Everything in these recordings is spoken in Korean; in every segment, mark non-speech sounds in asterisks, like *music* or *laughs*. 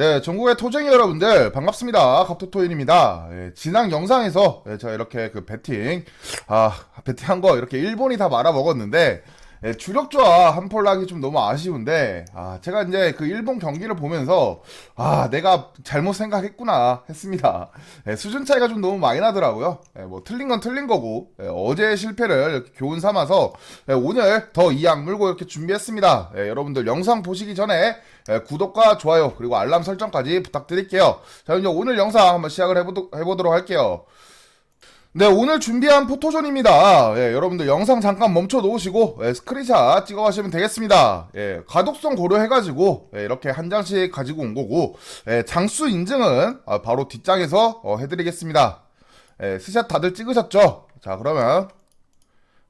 네, 전국의 토쟁이 여러분들 반갑습니다. 갑토토인입니다. 예, 지난 영상에서 예, 제가 이렇게 그 배팅 아 배팅한 거 이렇게 일본이 다 말아 먹었는데 예, 주력조와 한폴락이 좀 너무 아쉬운데 아 제가 이제 그 일본 경기를 보면서 아 내가 잘못 생각했구나 했습니다. 예, 수준 차이가 좀 너무 많이 나더라고요. 예, 뭐 틀린 건 틀린 거고 예, 어제의 실패를 교훈 삼아서 예, 오늘 더이 악물고 이렇게 준비했습니다. 예, 여러분들 영상 보시기 전에 예, 구독과 좋아요 그리고 알람 설정까지 부탁드릴게요. 자 이제 오늘 영상 한번 시작을 해보도, 해보도록 할게요. 네 오늘 준비한 포토존입니다. 예, 여러분들 영상 잠깐 멈춰 놓으시고 예, 스크린샷 찍어 가시면 되겠습니다. 예, 가독성 고려해가지고 예, 이렇게 한 장씩 가지고 온 거고 예, 장수 인증은 아, 바로 뒷장에서 어, 해드리겠습니다. 예, 스샷 다들 찍으셨죠? 자 그러면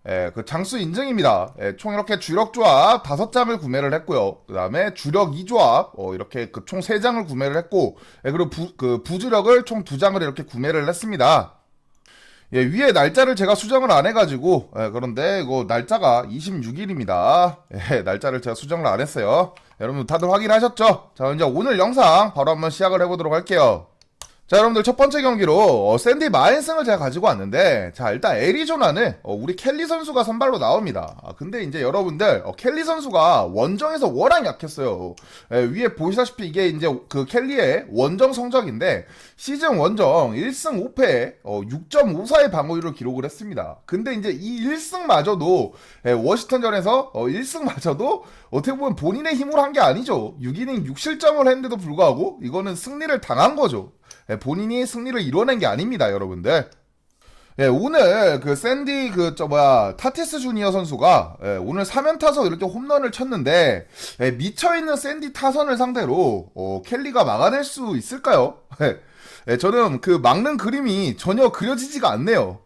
예, 그 장수 인증입니다. 예, 총 이렇게 주력 조합 다섯 장을 구매를 했고요. 그 다음에 주력 2조합, 어, 이렇게 그총세 장을 구매를 했고, 예, 그리고 부, 그 부주력을 총두 장을 이렇게 구매를 했습니다. 예, 위에 날짜를 제가 수정을 안 해가지고, 예, 그런데 이거 날짜가 26일입니다. 예, 날짜를 제가 수정을 안 했어요. 여러분 다들 확인하셨죠? 자, 이제 오늘 영상 바로 한번 시작을 해보도록 할게요. 자 여러분들 첫 번째 경기로 어, 샌디 마인승을 제가 가지고 왔는데 자 일단 애리조나는 어, 우리 켈리 선수가 선발로 나옵니다. 아, 근데 이제 여러분들 어, 켈리 선수가 원정에서 워낙 약했어요. 에, 위에 보시다시피 이게 이제 그 켈리의 원정 성적인데 시즌 원정 1승 5패 어, 6.54의 방어율을 기록을 했습니다. 근데 이제 이 1승마저도 에, 워시턴전에서 어, 1승마저도 어떻게 보면 본인의 힘으로 한 게 아니죠. 6이닝 6실점을 했는데도 불구하고 이거는 승리를 당한 거죠. 예, 본인이 승리를 이뤄낸 게 아닙니다, 여러분들. 예, 오늘 그 샌디 그 저 뭐야 타티스 주니어 선수가 예, 오늘 3연 타석 이렇게 홈런을 쳤는데 예, 미쳐 있는 샌디 타선을 상대로 어, 켈리가 막아낼 수 있을까요? *laughs* 예, 예, 저는 그 막는 그림이 전혀 그려지지가 않네요.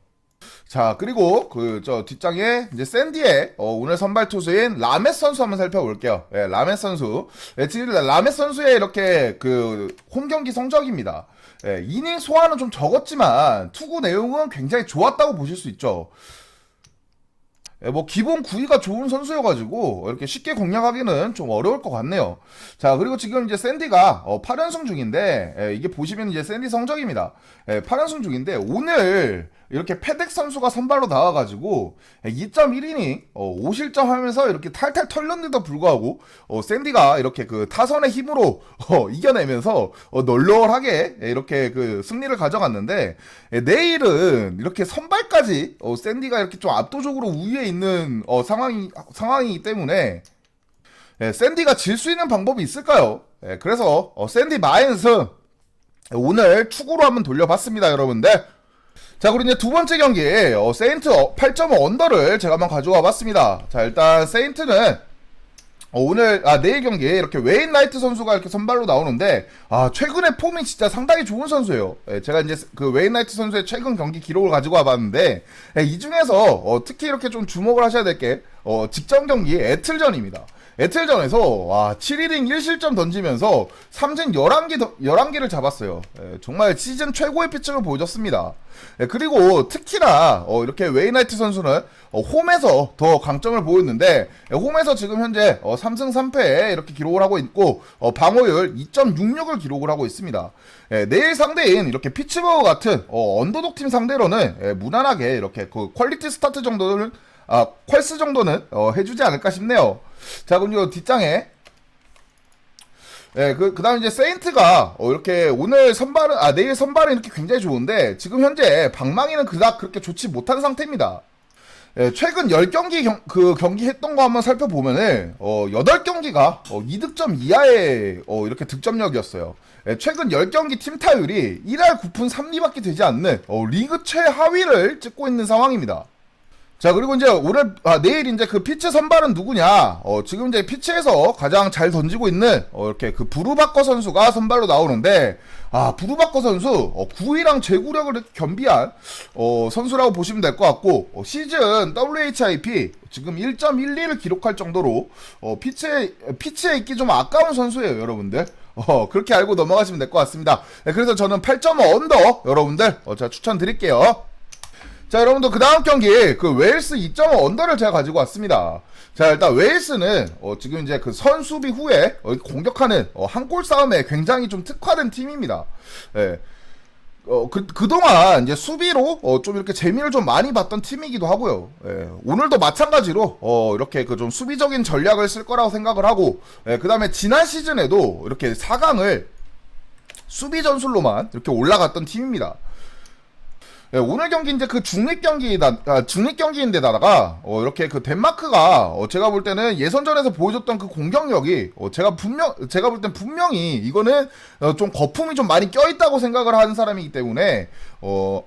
자 그리고 그 저 뒷장에 이제 샌디의 어, 오늘 선발 투수인 라메스 선수 한번 살펴볼게요. 예, 라메스 선수. 예, 라메스 선수의 이렇게 그 홈 경기 성적입니다. 예, 이닝 소화는 좀 적었지만 투구 내용은 굉장히 좋았다고 보실 수 있죠. 예, 뭐 기본 구위가 좋은 선수여가지고 이렇게 쉽게 공략하기는 좀 어려울 것 같네요. 자 그리고 지금 이제 샌디가 어, 8연승 중인데 예, 이게 보시면 이제 샌디 성적입니다. 예, 8연승 중인데 오늘 이렇게 페덱 선수가 선발로 나와가지고 2.1이닝 어, 5실점 하면서 이렇게 탈탈 털렸는데도 불구하고 어, 샌디가 이렇게 그 타선의 힘으로 어, 이겨내면서 어, 널널하게 이렇게 그 승리를 가져갔는데 예, 내일은 이렇게 선발까지 어, 샌디가 이렇게 좀 압도적으로 우위에 있는 어, 상황이 상황이기 때문에 예, 샌디가 질 수 있는 방법이 있을까요? 예, 그래서 어, 샌디 마인스 오늘 축구로 한번 돌려봤습니다, 여러분들. 자, 그리고 이제 두 번째 경기, 어, 세인트 8.5 언더를 제가 한번 가져와 봤습니다. 자, 일단 세인트는 어, 오늘 아 내일 경기에 이렇게 웨인 라이트 선수가 이렇게 선발로 나오는데 아 최근에 폼이 진짜 상당히 좋은 선수예요. 예, 제가 이제 그 웨인 라이트 선수의 최근 경기 기록을 가지고 와봤는데 예, 이 중에서 어, 특히 이렇게 좀 주목을 하셔야 될게 어, 직전 경기 애틀전입니다. 애틀전에서 와 7이닝 1실점 던지면서 삼진 11개, 11개를 잡았어요. 예, 정말 시즌 최고의 피칭을 보여줬습니다. 예, 그리고 특히나 어, 이렇게 웨이나이트 선수는 어, 홈에서 더 강점을 보였는데 예, 홈에서 지금 현재 어, 3승 3패에 이렇게 기록을 하고 있고 어, 방어율 2.66을 기록을 하고 있습니다. 예, 내일 상대인 이렇게 피츠버그 같은 어, 언더독 팀 상대로는 예, 무난하게 이렇게 그 퀄리티 스타트 정도는 아 퀄스 정도는 어, 해주지 않을까 싶네요. 자 그럼 요 뒷장에 예, 그, 그 다음 이제 세인트가, 어, 이렇게 오늘 선발은, 아, 내일 선발은 이렇게 굉장히 좋은데, 지금 현재 방망이는 그닥 그렇게 좋지 못한 상태입니다. 예, 최근 10경기 경, 그 경기 했던 거 한번 살펴보면은, 어, 8경기가, 어, 2득점 이하의, 어, 이렇게 득점력이었어요. 예, 최근 10경기 팀 타율이 1할 9푼 3리밖에 되지 않는, 어, 리그 최하위를 찍고 있는 상황입니다. 자 그리고 이제 오늘 아 내일 이제 그 피치 선발은 누구냐? 어 지금 이제 피치에서 가장 잘 던지고 있는 어 이렇게 그 부르바커 선수가 선발로 나오는데 아 부르바커 선수 어 9위랑 제구력을 겸비한 어 선수라고 보시면 될 것 같고 어, 시즌 WHIP 지금 1.12를 기록할 정도로 어 피치에 피치에 있기 좀 아까운 선수예요 여러분들. 어 그렇게 알고 넘어가시면 될 것 같습니다. 네, 그래서 저는 8.5 언더 여러분들 어 제가 추천드릴게요 자, 여러분들 그 다음 경기 그 웨일스 2.5 언더를 제가 가지고 왔습니다. 자, 일단 웨일스는 어, 지금 이제 그 선수비 후에 어, 공격하는 어, 한골 싸움에 굉장히 좀 특화된 팀입니다. 예. 어, 그, 그동안 이제 수비로, 어, 좀 이렇게 재미를 좀 많이 봤던 팀이기도 하고요. 예, 오늘도 마찬가지로, 어, 이렇게 그 좀 수비적인 전략을 쓸 거라고 생각을 하고, 예, 그 다음에 지난 시즌에도 이렇게 4강을 수비 전술로만 이렇게 올라갔던 팀입니다. 예, 오늘 경기 이제 그 중립 경기다 아, 중립 경기인데다가 어, 이렇게 그 덴마크가 어, 제가 볼 때는 예선전에서 보여줬던 그 공격력이 어, 제가 분명 제가 볼 땐 분명히 이거는 어, 좀 거품이 좀 많이 껴 있다고 생각을 하는 사람이기 때문에 어,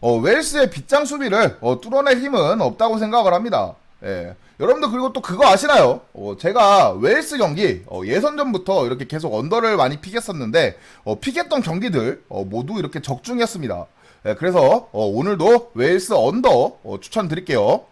어, 웨일스의 빗장 수비를 어, 뚫어낼 힘은 없다고 생각을 합니다. 예. 여러분들 그리고 또 그거 아시나요? 어, 제가 웨일스 경기 어, 예선전부터 이렇게 계속 언더를 많이 픽했었는데 어, 픽했던 경기들 어, 모두 이렇게 적중했습니다. 예, 그래서 어, 오늘도 웨일스 언더 어, 추천드릴게요.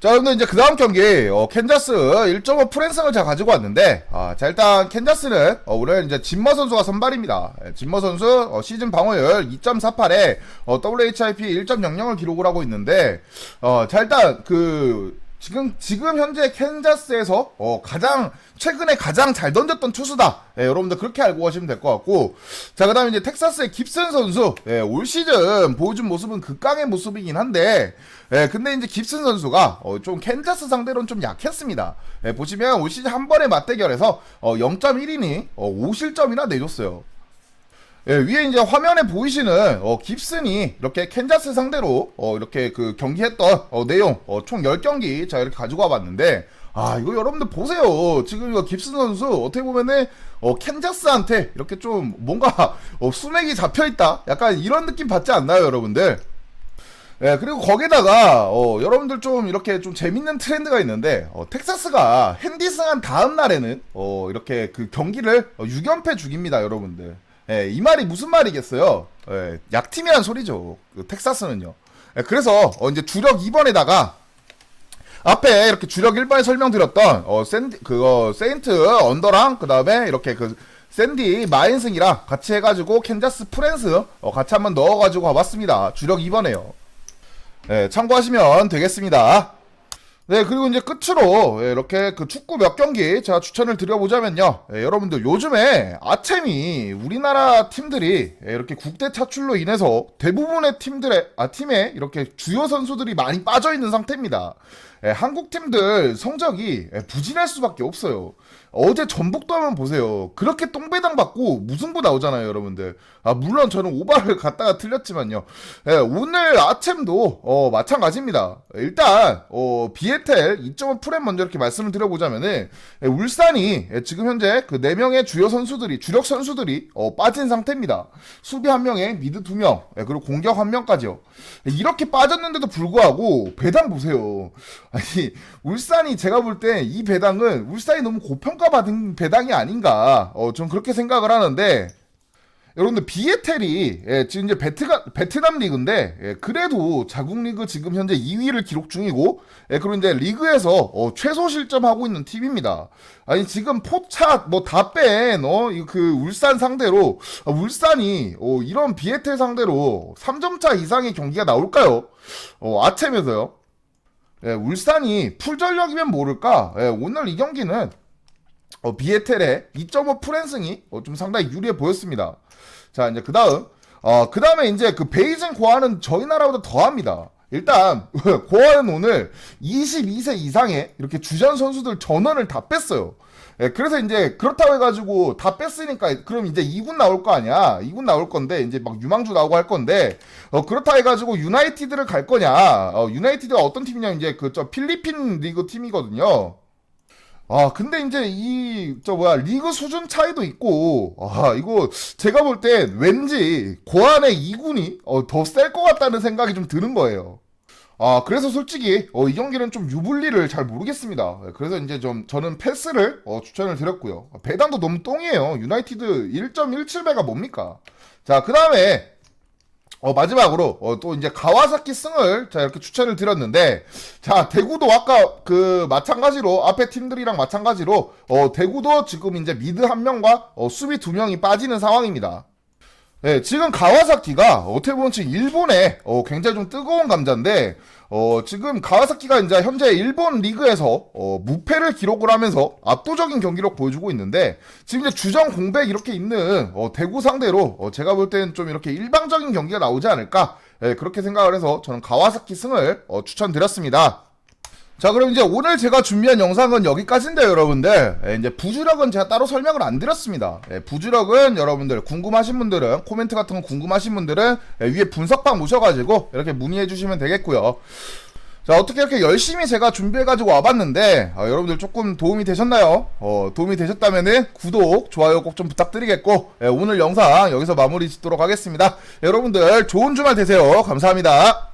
자, 여러분들 이제 그 다음 경기 어, 캔자스 1.5 프랜승을 제가 가지고 왔는데 아, 자 일단 캔자스는 어, 오늘 이제 진머 선수가 선발입니다. 예, 진머 선수 어, 시즌 방어율 2.48에 어, WHIP 1.00을 기록을 하고 있는데 어, 자 일단 그 지금 지금 현재 캔자스에서 어, 가장 최근에 가장 잘 던졌던 투수다. 예, 여러분들 그렇게 알고 가시면 될 것 같고 자 그다음에 이제 텍사스의 깁슨 선수 예, 올 시즌 보여준 모습은 극강의 모습이긴 한데 예, 근데 이제 깁슨 선수가 어, 좀 캔자스 상대로는 좀 약했습니다. 예, 보시면 올 시즌 한 번의 맞대결에서 어, 0.1이니 어, 5실점이나 내줬어요. 예, 위에 이제 화면에 보이시는 어, 깁슨이 이렇게 캔자스 상대로 어, 이렇게 그 경기했던 어, 내용 어, 총 10경기 자 이렇게 가지고 와봤는데 아 이거 여러분들 보세요. 지금 이거 깁슨 선수 어떻게 보면은 어, 캔자스한테 이렇게 좀 뭔가 어, 수맥이 잡혀있다? 약간 이런 느낌 받지 않나요 여러분들? 예, 그리고 거기다가, 어, 여러분들 좀 이렇게 좀 재밌는 트렌드가 있는데, 어, 텍사스가 핸디승한 다음 날에는, 어, 이렇게 그 경기를 어, 6연패 죽입니다, 여러분들. 예, 이 말이 무슨 말이겠어요? 예, 약팀이란 소리죠. 그 텍사스는요. 예, 그래서, 어, 이제 주력 2번에다가, 앞에 이렇게 주력 1번에 설명드렸던, 어, 샌디, 그거, 세인트 언더랑, 그 다음에 이렇게 그, 샌디 마인승이랑 같이 해가지고 캔자스 프랜스, 어, 같이 한번 넣어가지고 와봤습니다. 주력 2번에요. 네, 참고하시면 되겠습니다. 네, 그리고 이제 끝으로 예, 이렇게 그 축구 몇 경기 제가 추천을 드려보자면요. 예, 여러분들 요즘에 아템이 우리나라 팀들이 예, 이렇게 국대 차출로 인해서 대부분의 팀들의 아 팀에 이렇게 주요 선수들이 많이 빠져 있는 상태입니다. 예, 한국 팀들 성적이 예, 부진할 수밖에 없어요. 어제 전북도 한번 보세요. 그렇게 똥배당 받고 무승부 나오잖아요, 여러분들. 아, 물론 저는 오바를 *laughs* 갖다가 틀렸지만요. 예, 오늘 아챔도 어, 마찬가지입니다. 일단 어, 텔2.5 프렘 먼저 이렇게 말씀을 드려보자면은 예, 울산이 예, 지금 현재 그 4명의 주요 선수들이 주력 선수들이 어, 빠진 상태입니다. 수비 한 명에 미드 두 명, 예, 그리고 공격 한 명까지요. 예, 이렇게 빠졌는데도 불구하고 배당 보세요. 아니 울산이 제가 볼 때 이 배당은 울산이 너무 고평가받은 배당이 아닌가 어, 좀 그렇게 생각을 하는데 여러분들 비에텔이 예, 지금 이제 베트가, 베트남 리그인데 예, 그래도 자국 리그 지금 현재 2위를 기록 중이고 예, 그리고 이제 리그에서 어, 최소 실점하고 있는 팀입니다. 아니 지금 뭐 어, 이그 울산 상대로 어, 울산이 어, 이런 비에텔 상대로 3점 차 이상의 경기가 나올까요? 어, 아챔에서요. 예, 울산이 풀 전력이면 모를까? 예, 오늘 이 경기는 어, 비에텔의 2.5 프랜승이 어, 좀 상당히 유리해 보였습니다. 자, 이제 그 다음, 어, 그 다음에 이제 그 베이징 고아는 저희 나라보다 더합니다. 일단, *laughs* 고아는 오늘 22세 이상의 이렇게 주전 선수들 전원을 다 뺐어요. 예, 그래서 이제 그렇다고 해가지고 다 뺐으니까 그럼 이제 2군 나올 거 아니야. 2군 나올 건데 이제 막 유망주 나오고 할 건데 어 그렇다 해가지고 유나이티드를 갈 거냐. 어 유나이티드가 어떤 팀이냐면 이제 그 저 필리핀 리그 팀이거든요. 아, 근데 이제 이, 저 뭐야, 리그 수준 차이도 있고, 아, 이거 제가 볼 땐 왠지 고안의 2군이 어, 더셀 것 같다는 생각이 좀 드는 거예요. 아, 그래서 솔직히, 어, 이 경기는 좀 유불리를 잘 모르겠습니다. 네, 그래서 이제 좀, 저는 패스를, 어, 추천을 드렸고요. 배당도 너무 똥이에요. 유나이티드 1.17배가 뭡니까? 자, 그 다음에, 어, 마지막으로, 어, 또 이제 가와사키 승을, 자, 이렇게 추천을 드렸는데, 자, 대구도 아까 그, 마찬가지로, 앞에 팀들이랑 마찬가지로, 어, 대구도 지금 이제 미드 한 명과, 어, 수비 두 명이 빠지는 상황입니다. 예, 지금 가와사키가 어떻게 보면 지금 일본에 어, 굉장히 좀 뜨거운 감자인데 어, 지금 가와사키가 이제 현재 일본 리그에서 어, 무패를 기록을 하면서 압도적인 경기력 보여주고 있는데 지금 이제 주전 공백 이렇게 있는 어, 대구 상대로 어, 제가 볼 때는 좀 이렇게 일방적인 경기가 나오지 않을까 예, 그렇게 생각을 해서 저는 가와사키 승을 어, 추천드렸습니다. 자, 그럼 이제 오늘 제가 준비한 영상은 여기까지인데요, 여러분들. 예, 이제 부주력은 제가 따로 설명을 안 드렸습니다. 예, 부주력은 여러분들 궁금하신 분들은 코멘트 같은 거 궁금하신 분들은 예, 위에 분석방 모셔가지고 이렇게 문의해 주시면 되겠고요. 자, 어떻게 이렇게 열심히 제가 준비해가지고 와봤는데, 아, 여러분들 조금 도움이 되셨나요? 어, 도움이 되셨다면은 구독, 좋아요 꼭 좀 부탁드리겠고, 예, 오늘 영상 여기서 마무리 짓도록 하겠습니다. 여러분들 좋은 주말 되세요. 감사합니다.